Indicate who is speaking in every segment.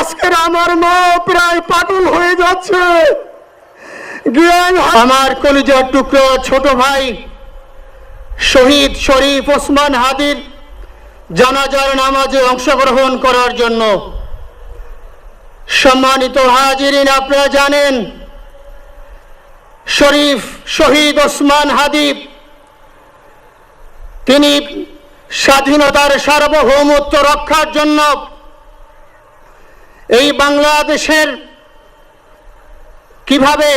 Speaker 1: আজকের আমার মা প্রায় পাগল হয়ে যাচ্ছে। আমার কলিজার টুকরো ছোট ভাই, শহীদ শরীফ ওসমান হাদির জানাজার নামাজে অংশগ্রহণ করার জন্য। সম্মানিত হাজিরিন, আপনারা জানেন, শরীফ শহীদ ওসমান হাদিব তিনি স্বাধীনতার সার্বভৌমত্ব রক্ষার জন্য এই বাংলাদেশের কীভাবে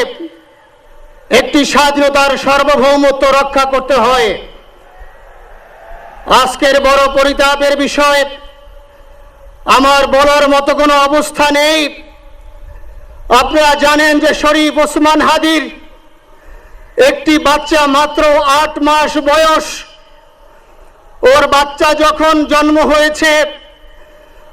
Speaker 1: একটি স্বাধীনতার সার্বভৌমত্ব রক্ষা করতে হয়, আজকের বড় পরিতাপের বিষয়, আমার বলার মতো কোনো অবস্থা নেই। আপনারা জানেন যে শরীফ ওসমান হাদির একটি বাচ্চা মাত্র আট মাস বয়স। ওর বাচ্চা যখন জন্ম হয়েছে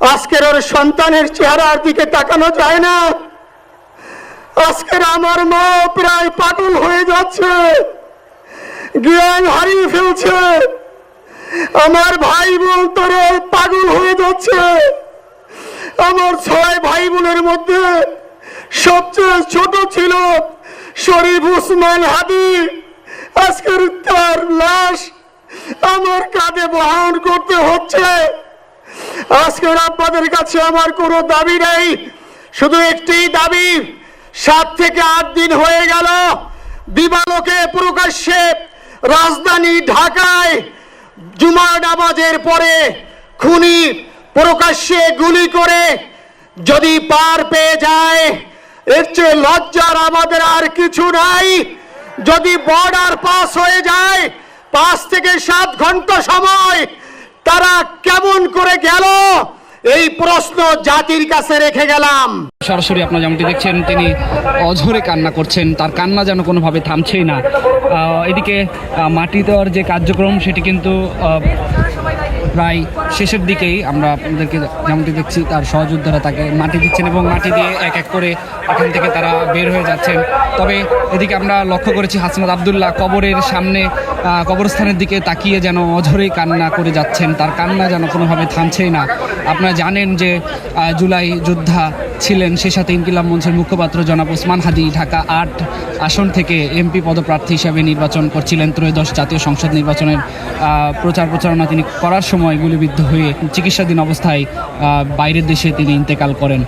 Speaker 1: আজকের ওর সন্তানের চেহারার দিকে তাকানো যায় না। আজকের আমার মা প্রায় পাগল হয়ে যাচ্ছে। জ্ঞান হারিয়ে ফেলছে। আমার ভাই বোন তোরে পাগল হয়ে যাচ্ছে। আমার ছয় ভাই বোনের মধ্যে সবচেয়ে ছোট ছিল শরীফ উসমান হাদি। আজকের তার লাশ আমার কাঁধে বহন করতে হচ্ছে। আজকের আপনাদের কাছে আমার কোনো দাবি নেই। শুধু একটি দাবি, সাত থেকে আট দিন হয়ে গেল দিবালোকে প্রকাশ্যে রাজধানী ঢাকায় জুমার নামাজের পরে খুনি প্রকাশ্যে গুলি করে যদি পার পেয়ে যায়, এর চেয়ে লজ্জার আমাদের আর কিছু নাই। যদি বর্ডার পাস হয়ে যায়, পাঁচ থেকে সাত ঘণ্টা সময় তারা কেমন এই প্রশ্ন জাতির কাছে রেখে গেলাম।
Speaker 2: সরাসরি আপনার যেমনটি দেখছেন, তিনি অঝরে কান্না করছেন, তার কান্না যেন কোনোভাবে থামছেই না। এদিকে মাটি দেওয়ার যে কার্যক্রম, সেটি কিন্তু প্রায় শেষের দিকেই আমরা আপনাদেরকে যেমনটি দেখছি, তার সহযোদ্ধারা তাকে মাটি দিচ্ছেন এবং মাটি দিয়ে এক এক করে এখান থেকে তারা বের হয়ে যাচ্ছেন। তবে এদিকে আমরা লক্ষ্য করেছি হাসনাত আবদুল্লাহ কবরের সামনে কবরস্থানের দিকে তাকিয়ে যেন অঝরেই কান্না করে যাচ্ছেন। তার কান্না যেন কোনোভাবে থামছেই না। আপনারা জানেন যে জুলাই যোদ্ধা ছিলেন, সে সাথে ইনকিলাব মঞ্চের মুখপাত্র জনাব ওসমান হাদি, ঢাকা আট আসন থেকে এমপি পদপ্রার্থী হিসাবে নির্বাচন করছিলেন। ত্রয়োদশ জাতীয় সংসদ নির্বাচনের প্রচার প্রচারণা তিনি করার সময় গুলিবিদ্ধ হয়ে চিকিৎসাধীন অবস্থায় বাইরের দেশে তিনি ইন্তেকাল করেন।